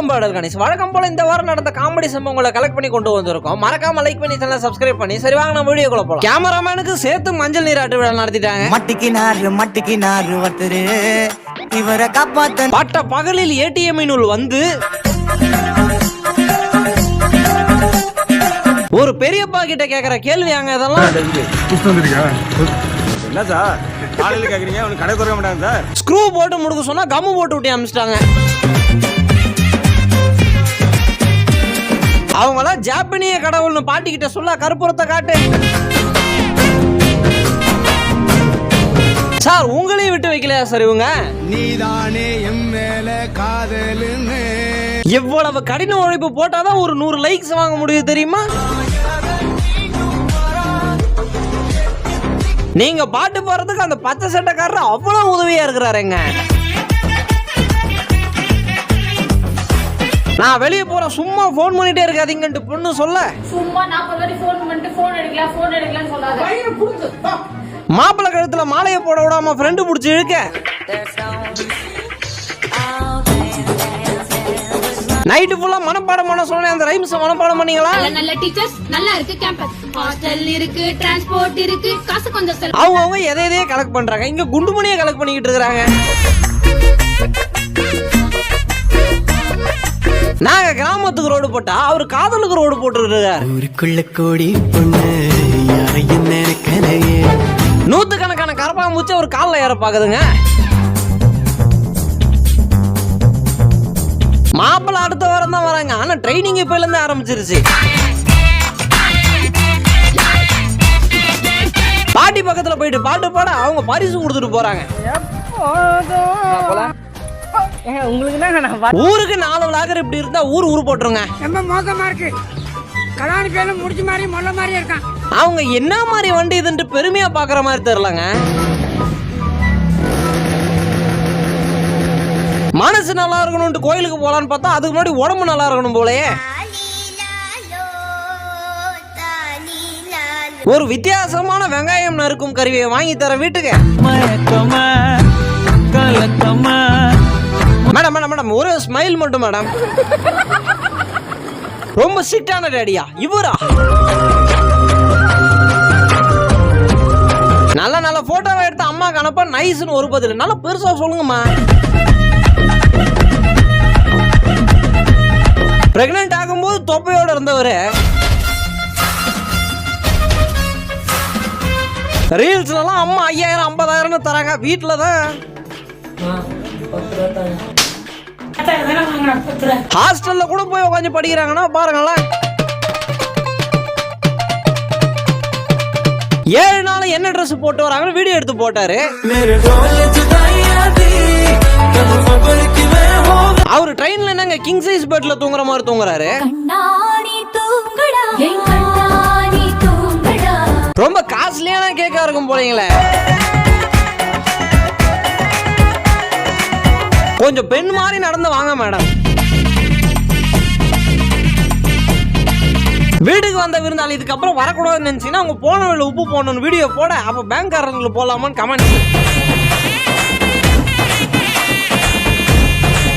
வணக்கம் பாடல் கணேஷ். வழக்கம் போல இந்த வாரம் நடந்த காமெடி சம்பவங்களை கலெக்ட் பண்ணி கொண்டு வந்திருக்கோம். மறக்காம லைக் பண்ணி சேனல் சப்ஸ்கிரைப் பண்ணி. சரி வாங்க நம்ம வீடியோக்குள்ள போலாம். கேமராமேனுக்கு சேர்த்து மஞ்சள் நீராட்டு விழா நடத்திட்டாங்க. மட்டிக்கினாரு மட்டிக்கினாரு ஒருத்தரு. இவரை காப்பாத்த பட்ட பகலில் ஏடிஎம்மினுள் வந்து ஒரு பெரியப்பா கிட்ட கேக்குற கேள்வி அங்க இதெல்லாம் என்ன சார்? காலையில் கேட்குறீங்க உனக்கு கடை குறைய மாட்டாங்க சார். ஸ்க்ரூ போட்டு முடுக்க சொன்னா கம்மு போட்டு விட்டு அமிச்சிட்டாங்க. அவங்களாம் ஜாப்பனிய கடவுள்னு பாட்டிக்கிட்ட சொல்ல கருப்புறத்தை காட்டு. சார் உங்களையும் விட்டு வைக்கலையா சார் இவங்க? நீதானே என் மேல காதலுன்னு இவ்வளவு கடின உழைப்பு போட்டாதான் ஒரு நூறு லைக்ஸ் வாங்க முடியும் தெரியுமா? நீங்க பாட்டு பாடுறதுக்கு அந்த பச்சை சட்டைக்காரர் அவ்வளவு உதவியா இருக்கிறாருங்க நான் வெளியே போறேன் சும்மா ஃபோன் பண்ணிட்டே இருக்காதீங்கன்ட்டு பொண்ணு சொல்ல. சும்மா நாற்பது வாட்டி ஃபோன் பண்ணிட்டு ஃபோன் எடுக்கலாம் ஃபோன் எடுக்கலாம்னு சொல்லாத. மாப்பிள்ளை கழுத்துல மாலையை போட விடாம ஃப்ரெண்டு பிடிச்சி இழுக்க. நைட்டு ஃபுல்லா மனப்பாடம் பண்ண சொன்னேன் அந்த ரைம்ஸ் மனப்பாடம் பண்ணீங்களா? நல்ல டீச்சர்ஸ் நல்லா இருக்கு கேம்பஸ் ஹாஸ்டல் இருக்கு டிரான்ஸ்போர்ட் இருக்கு காசு கொஞ்சம் அவங்க அவங்க எதை எதையே கலெக்ட் பண்றாங்க. இங்க குண்டு மணியை கலெக்ட் பண்ணிக்கிட்டு இருக்காங்க நாங்க கிராமத்துக்கு ரோடு போட்டா அவர் காதலுக்கு ரோடு போட்டு இருக்காரு ஊருக்குள்ள கோடி பொண்ணு யாரையும் நினைக்கலையே. நூத்துக்கணக்கான கரப்பாம்பூச்சி ஒரு காலில் ஏற பாக்குதுங்க. மாப்பிள்ளை அடுத்த வாரம் தான் வராங்க. ஆனா ட்ரைனிங் இப்பல இருந்து ஆரம்பிச்சிருச்சு. பாட்டி பக்கத்துல போயிட்டு பாட்டு பாட அவங்க பரிசு கொடுத்துட்டு போறாங்க. ஊருக்கு நாலு விளாகர் இப்படி இருந்தா ஊர் ஊர் போட்டுருங்க. ரொம்ப மோசமா இருக்கு. கலாணி பேரும் முடிச்ச மாதிரி மொல்ல மாதிரி இருக்கான். அவங்க என்ன மாதிரி வண்டி இதுன்ட்டு பெருமையா பாக்குற மாதிரி தெரியலங்க. மனசு நல்லா இருக்கணும்ட்டு கோயிலுக்கு போலான்னு பார்த்தா அதுக்கு முன்னாடி உடம்பு நல்லா இருக்கணும் போலயே. ஒரு வித்தியாசமான வெங்காயம் நறுக்கும் கருவியை வாங்கி தர வீட்டுக்கு. மயக்கமா கலக்கமா. மேடம் மேடம் மேடம் ஒரு ஸ்மைல் மட்டும் மேடம் ரொம்ப சிட்டான டேடியா இவரா? நல்ல நல்ல போட்டோவை எடுத்து அம்மா கணப்பா நைஸ்னு ஒரு பதில். நல்லா பெருசா சொல்லுங்கம்மா. பிரெக்னென்ட் ஆகும்போது தொப்பையோட இருந்தவர். ரீல்ஸ்லலாம் அம்மா ஐயாயிரம் ஐம்பதாயிரம்னு தராங்க. வீட்டில் தான் ஹாஸ்டல்ல கூட போய் உட்காந்து படிக்கிறாங்கன்னா பாருங்களேன். ஏழு நாள் என்ன ட்ரெஸ் போட்டு வராங்கன்னு வீடியோ எடுத்து போட்டாரு. அவர் ட்ரெயின்ல என்னங்க கிங் சைஸ் பெட்ல தூங்குற மாதிரி தூங்குறாரு. ரொம்ப காஸ்ட்லியான கேக்கா இருக்கும் போலீங்களே. கொஞ்சம் பெண் மாதிரி நடந்து வாங்க மேடம். வீட்டுக்கு வந்த விருந்தாளி இதுக்கப்புறம் வரக்கூடாதுன்னு நினைச்சீங்கன்னா அவங்க போன வழியில் உப்பு போடணும்னு வீடியோ போட அப்போ பேங்க்காரங்களுக்கு போகலாமான்னு கமெண்ட்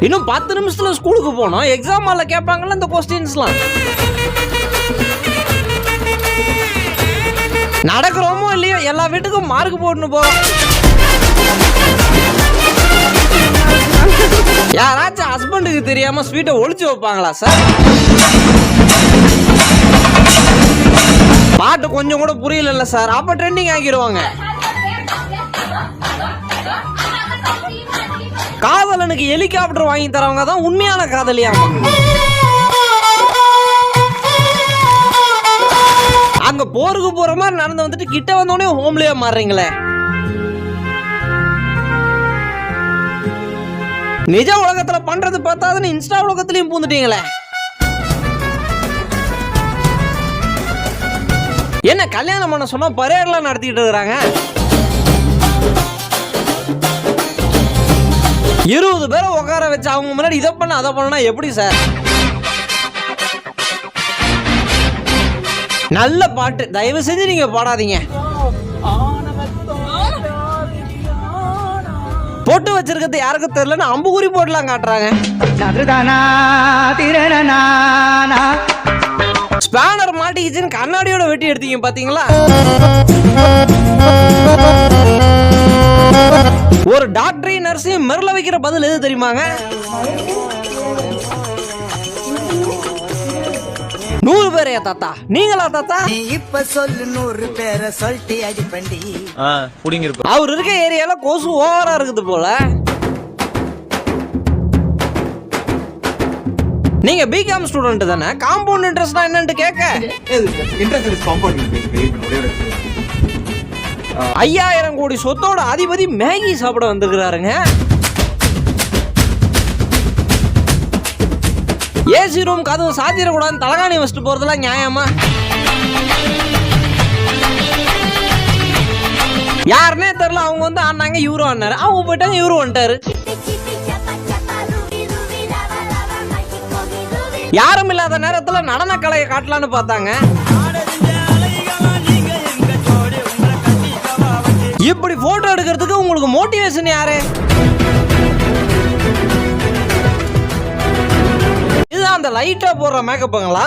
இன்னும் பத்து நிமிஷத்துல ஸ்கூலுக்கு போனோம் எக்ஸாம் ஹாலில் கேட்பாங்கல்ல இந்த கொஸ்டின்ஸ்லாம் நடக்கிறோமோ இல்லையோ எல்லா வீட்டுக்கும் மார்க் போடணும் போ. யாராச்சும் ஹஸ்பண்டுக்கு தெரியாம ஸ்வீட்டை ஒழிச்சு வைப்பாங்களா சார் பாட்டு கொஞ்சம் கூட புரியல சார் அப்ப ட்ரெண்டிங் ஆக்கிடுவாங்க. காதலனுக்கு ஹெலிகாப்டர் வாங்கி தரவங்க தான் உண்மையான காதலியாமா அங்க போருக்கு போற மாதிரி நடந்து வந்துட்டு கிட்ட வந்தோடனே ஹோம்லயே மாறுறீங்களே. நிஜ உலகத்துல பண்றது பார்த்தாதுன்னு இன்ஸ்டா உலகத்திலயும் பூந்துட்டீங்களே. என்ன கல்யாணம் பண்ண சொன்னா பரேட்லாம் நடத்திட்டு இருக்கிறாங்க? இருபது பேரை உட்கார வச்சு அவங்க முன்னாடி இதை பண்ண அதை பண்ணா எப்படி சார்? நல்ல பாட்டு தயவு செஞ்சு நீங்க பாடாதீங்க. பொட்டு வச்சிருக்கிறது யாருக்கும் தெரியலன்னு அம்புகுறி போட்டுலாம் காட்டுறாங்க. ஸ்பேனர் மாட்டிக்கிச்சுன்னு கண்ணாடியோட வெட்டி எடுத்தீங்க பாத்தீங்களா? ஒரு டாக்டரையும் நர்ஸையும் மிரள வைக்கிற பதில் எது தெரியுமாங்க? நூறு பேரையா தாத்தா. நீங்களா தாத்தா? நீ இப்ப சொல்லு நூறு பேரை சொல்லிட்டு அடிப்பண்டி அவர் இருக்க ஏரியால கொசு ஓவரா இருக்குது போல. நீங்க பிகாம் ஸ்டூடெண்ட் தானே? காம்பவுண்ட் இன்ட்ரெஸ்ட்னா என்னன்னு கேட்க ஐயாயிரம் கோடி சொத்தோட அதிபதி மேகி சாப்பிட வந்திருக்கிறாருங்க. ஏசி ரூம் கதவு சாத்திரக்கூடாதுன்னு தலகாணி வச்சுட்டு போறதெல்லாம் நியாயமா? யாருன்னே தெரில அவங்க வந்து ஆனாங்க யூரோ ஆனாரு அவங்க போயிட்டாங்க யூரோ வந்துட்டாரு. யாரும் இல்லாத நேரத்தில் நடன கலையை காட்டலான்னு பார்த்தாங்க. இப்படி போட்டோ எடுக்கிறதுக்கு உங்களுக்கு மோட்டிவேஷன் யாரு? இதுதான் அந்த லைட்டா போடுற மேக்கப்புங்களா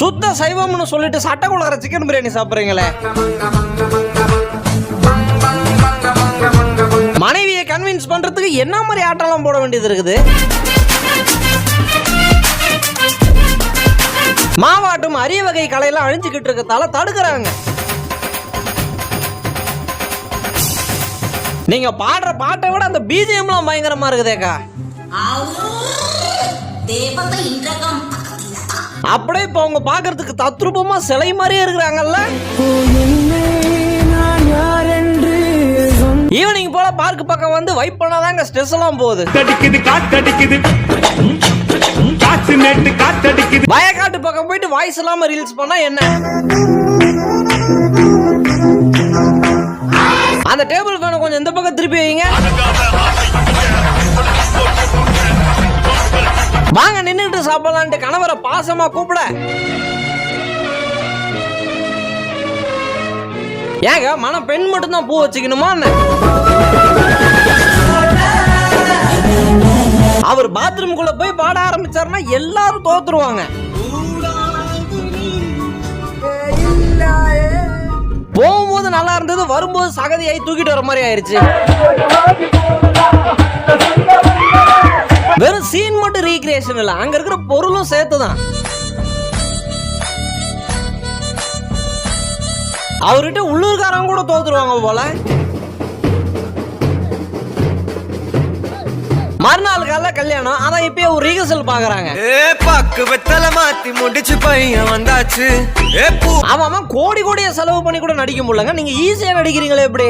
சுத்த சைவம்னு சொல்லிட்டு சட்டை குளக்கிற சிக்கன் பிரியாணி சாப்பிடுறீங்களே. மனைவியை கன்வின்ஸ் பண்றதுக்கு என்ன மாதிரி ஆட்டம்லாம் போட வேண்டியது இருக்குது? மாவாட்டும் அரிய வகை கலையெல்லாம் அழிஞ்சுக்கிட்டு இருக்கத்தால தடுக்கிறாங்க. நீங்க பாடுற பாட்டை விட அந்த பிஜிஎம்லாம் பயங்கரமா இருக்குதேக்கா அப்படியே இப்ப அவங்க பாக்குறதுக்கு தத்ரூபமா சிலை மாதிரியே இருக்கிறாங்கல்ல? ஈவினிங் போல பார்க் பக்கம் வந்து வைப் பண்ணாதாங்க ஸ்ட்ரெஸ் எல்லாம் போகுது. காத்தடிக்குது காத்தடிக்குது. காத்து நேட்டு காத்தடிக்குது. வயக்காட்டு பக்கம் போயிட்டு வாய்ஸ் இல்லாம ரீல்ஸ் பண்ணா என்ன? அந்த டேபிள் ஃபேனை கொஞ்சம் இந்த பக்கம் திருப்பி வைங்க. வாங்க நின்றுட்டு சாப்பிடலான்ட்டு கணவரை பாசமா கூப்பிட. ஏங்க மனம் பெண் மட்டும்தான் பூ வச்சுக்கணுமா என்ன? அவர் பாத்ரூம்குள்ள போய் பாட ஆரம்பிச்சாருன்னா எல்லாரும் தோத்துருவாங்க. இருந்தது வரும்போது சகதியாகி தூக்கிட்டு வர மாதிரி ஆயிடுச்சு வெறும் சீன் மட்டும் ரீக்ரியேஷன் இல்லை. அங்க இருக்கிற பொருளும் சேர்த்து தான் அவர்கிட்ட உள்ளூர்காரங்க கூட தோத்துருவாங்க போல. மறுநாள் காலைல கல்யாணம் அதான் இப்பயே ஒரு ரீகர்சல் பாக்குறாங்க. ஏ பாக்கு வெத்தல மாத்தி முடிச்சு பையன் வந்தாச்சு. ஏ பூ. அவன் அவன் கோடி கோடியா செலவு பண்ணி கூட நடிக்க முடியலங்க. நீங்க ஈஸியா நடிக்கிறீங்களே எப்படி?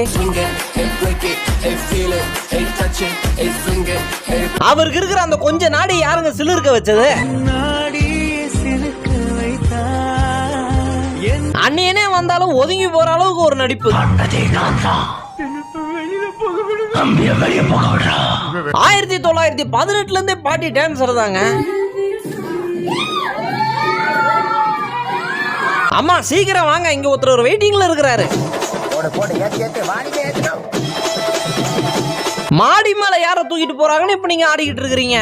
அவருக்கு இருக்கிற அந்த கொஞ்ச நாடி யாருங்க சிலிர்க்க வச்சது? அன்னியனே வந்தாலும் ஒதுங்கி போற அளவுக்கு ஒரு நடிப்பு. ஆயிரத்தி தொள்ளாயிரத்தி பதினெட்டுல இருந்தே பாட்டி டான்சர் தாங்க. அம்மா சீக்கிரம் வாங்க. இங்க ஒருத்தர் ஒரு வெயிட்டிங்ல இருக்கிறாரு. மாடி மேல யார தூக்கிட்டு போறாங்கன்னு இப்ப நீங்க ஆடிக்கிட்டு இருக்கிறீங்க?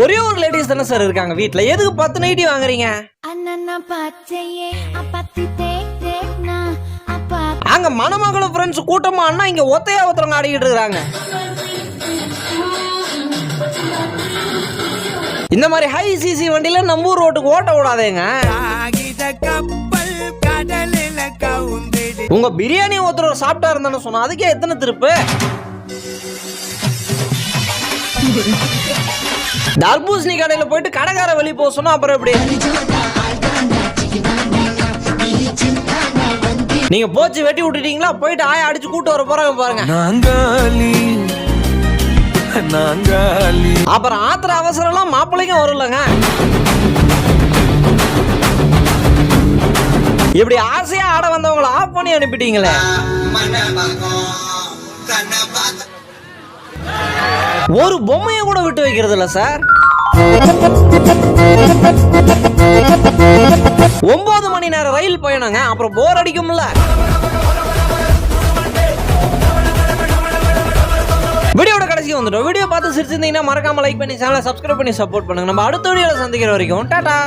ஒரே ஒரு லேடிஸ் தானே சார் இருக்காங்க வீட்ல. எதுக்கு பத்து நைட்டி வாங்குறீங்க? அங்க மணமகளும் ஃப்ரெண்ட்ஸ் கூட்டமா அண்ணா இங்க ஒத்தையா ஒருத்தவங்க ஆடிக்கிட்டு இருக்காங்க இந்த மாதிரி ஹை சிசி வண்டியில நம்ம ஊர் ரோட்டுக்கு ஓட்ட விடாதேங்க. உங்க பிரியாணி ஒருத்தர் சாப்பிட்டா இருந்தானு சொன்னா அதுக்கே எத்தனை திருப்பு? தர்பூசணி கடையில போயிட்டு கடைக்கார வெளிய போக சொன்னா அப்புறம் எப்படி? நீங்க போச்சு வெட்டி விட்டுட்டீங்களா? போயிட்டு ஆய அடிச்சு கூட்டு வர போறாங்க பாருங்க. நாங்காலி நாங்காலி. அப்புறம் ஆத்திர அவசரம் எல்லாம் மாப்பிள்ளைக்கும் வரும்லங்க. இப்படி ஆசையா ஆட வந்தவங்களை ஆஃப் பண்ணி அனுப்பிட்டீங்களே. ஒரு பொம்மையை கூட விட்டு வைக்கிறது இல்ல சார் ஒன்பது மணி நேரம் ரயில் பயணங்க அப்புறம் போர் அடிக்கும்ல. வீடியோட கடைசிக்கு வந்துட்டோம். வீடியோ பார்த்து சிரிச்சிருந்தீங்கன்னா மறக்காம லைக் பண்ணி சேனலை சப்ஸ்கிரைப் பண்ணி சப்போர்ட் பண்ணுங்க. நம்ம அடுத்த வீடியோவில் சந்திக்கிற வரைக்கும் டாடா!